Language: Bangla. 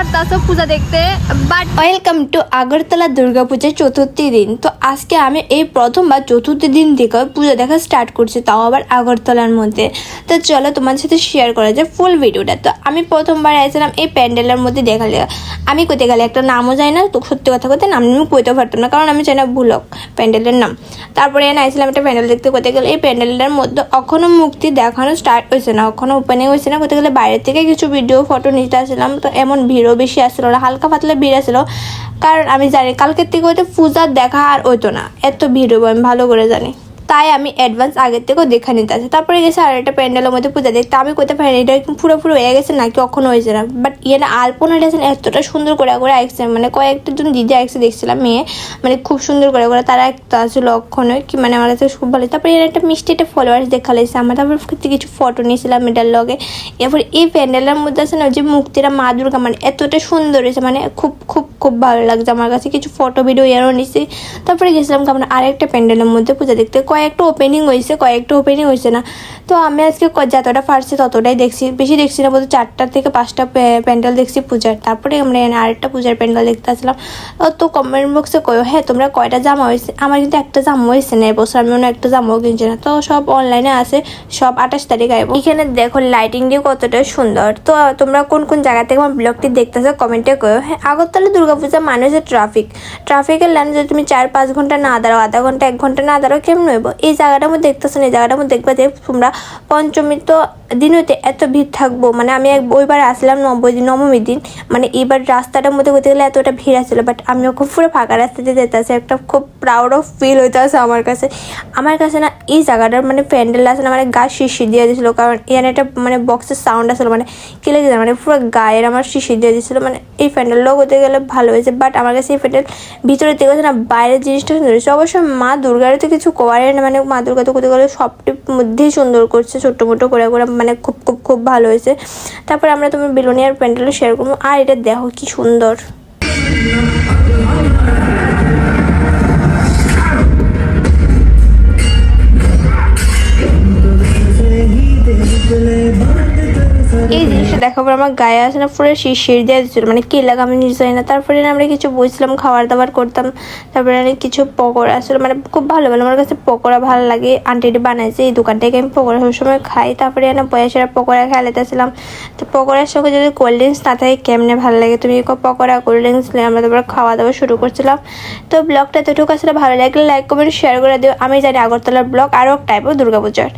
পারতাছো পূজা দেখতে বাট ওয়েলকাম টু আগরতলা দুর্গাপূজার চতুর্থী দিন। তো আজকে আমি এই প্রথমবার চতুর্থী দিন থেকে পুজো দেখা স্টার্ট করছি, তাও আবার আগরতলার মধ্যে। তো চলো তোমার সাথে শেয়ার করা যায় ফুল ভিডিওটা তো আমি প্রথমবার আসছিলাম এই প্যান্ডেলের মধ্যে দেখালে। আমি কোথায় গেলে একটা নামও যাই না, তো সত্যি কথা কথা নাম আমি কইতে পারতাম না, কারণ আমি চাই না ভুলক প্যান্ডেলের নাম। তারপরে এনে আসছিলাম একটা প্যান্ডেল দেখতে কোথায় গেলে এই প্যান্ডেলটার মধ্যে এখনও মুক্তি দেখানো স্টার্ট হয়েছে না এখনও ওপেনিং হয়েছে না কোথায় গেলে বাইরে থেকে কিছু ভিডিও ফটো নিতে আসলাম তো এমন ভিড়ও বেশি আসলো না, হালকা পাতলা ভিড় আসলো কারণ আমি জানি, কালকের থেকে হয়তো পূজার দেখা আর হইতো না। এত ভিড় হব আমি ভালো করে জানি। তাই আমি অ্যাডভান্স আগের থেকেও দেখে নিতে আসি। তারপরে গেছে আর একটা প্যান্ডেলের মধ্যে পূজা দেখতে। আমি কোথায় পারি এটা পুরো পুরো হয়ে গেছে নাকি কখনো হয়েছে না? বাট ইয়ে না আলপনাটা আছে না এতটা সুন্দর করে করে আসছে মানে কয়েকটা জন দিদি আসছে দেখছিলাম মেয়ে। মানে খুব সুন্দর করে করে তারা একটা আসছিল অক্ষণে কি মানে আমার কাছে খুব ভালো তারপরে এর একটা মিষ্টি একটা ফলোয়ার্স দেখা লাগছে আমার। তারপর কিছু ফটো নিয়েছিলাম এটার লগে। এরপর এই প্যান্ডেলের মধ্যে আছে না যে মুক্তিরা মা দুর্গা মানে এতটা সুন্দর হয়েছে। মানে খুব খুব খুব ভালো লাগছে আমার কাছে। কিছু ফটো ভিডিও এরও নিছি। তারপরে গেছিলাম কেমন আরেকটা প্যান্ডেলের মধ্যে পূজা দেখতে। কয়েকটা ওপেনিং হয়েছে, কয়েকটা ওপেনিং হয়েছে না। তো আমি আজকে যতটা পারছি ততটাই দেখছি। বেশি দেখছি না বলতে চারটা থেকে পাঁচটা প্যা- প্যান্ডেল দেখছি পূজার। তারপরে আমরা আরেকটা পূজার প্যান্ডেল দেখতে আসলাম। তো কমেন্ট বক্সে কয়ো হ্যাঁ তোমরা কয়টা জামা হয়েছে? আমার কিন্তু একটা জামা হয়েছে না এবছর, আমি অন্য একটা জামাও কিনছি না। তো সব অনলাইনে আছে, সব আঠাশ তারিখ আইব। এখানে দেখো লাইটিং দিয়ে কতটা সুন্দর। তো তোমরা কোন কোন জায়গা থেকে আমার ব্লগটি দেখতেছো কমেন্টে কয়ো। হ্যাঁ আগরতলা দুর্গাপূজা মানে হচ্ছে ট্রাফিক ট্রাফিকের লাইনে যদি তুমি চার পাঁচ ঘণ্টা না দাঁড়াও, আধা ঘণ্টা, এক ঘণ্টা না দাঁড়াও, কেমন হইব? এই জায়গাটার মধ্যে দেখতেছো এই জায়গাটার মধ্যে দেখবা যে তোমরা পঞ্চমী তো দিন হইতে এত ভিড় থাকব। মানে আমি ওইবার আসলাম নব্বই দিন, নবমীর দিন। মানে এবার রাস্তাটার মধ্যে করতে গেলে এতটা ভিড় আসছিল বাট আমি খুব পুরো ফাঁকা রাস্তা দিয়ে যেতে আসে একটা খুব প্রাউড অফ ফিল হইতে আছে আমার কাছে। আমার কাছে না এই জায়গাটার মানে প্যান্ডেল না মানে গা শিশি দিয়ে দিয়েছিল কারণ এখানে একটা মানে বক্সের সাউন্ড আসলো মানে কি লেগে মানে পুরো গায়ের আমার শিশি দিয়ে দিয়েছিল মানে এই প্যান্ডেলটাও করতে গেলে ভালো হয়েছে বাট আমার কাছে এই ভিতরে থেকে না, বাইরের জিনিসটা সুন্দর হয়েছে। অবশ্য মা দুর্গার তো কিছু করে না মানে মা দুর্গা তো করতে গেলে সবটির মধ্যেই সুন্দর করছে, ছোট্ট মোটো করে করে মানে খুব খুব খুব ভালো হয়েছে। তারপর আমরা তোমার বেলুনিয়ার প্যান্ডেলও শেয়ার করব, আর এটা দেখো কি সুন্দর। পর আমার গায়ে আসে না, পুরো শিরশির দিয়ে দিচ্ছিল মানে কি লাগা আমি নিজে জানি না। তারপরে আমরা কিছু বসছিলাম খাবার দাবার করতাম। তারপরে অনেক কিছু পকোড়া আসলে মানে খুব ভালো ভালো আমার কাছে পকোড়া ভালো লাগে। আন্টিটি বানাইছে এই দোকান থেকে। আমি পকোড়া সবসময় খাই। তারপরে না বয়সেরা পকোড়া খেলাতেছিলাম তো পকোড়ার সঙ্গে যদি কোল্ড ড্রিঙ্কস না থাকে, কেমনে ভালো লাগে? তুমি পকোড়া কোল্ড ড্রিঙ্কস নিয়ে আমরা তারপরে খাওয়া দাওয়া শুরু করছিলাম। তো ব্লগটা এতটুকু। আসলে ভালো লাগলে লাইক কমেন্ট শেয়ার করে দিও। আমি জানি আগরতলার ব্লগ আরও এক টাইপও দুর্গাপূজার।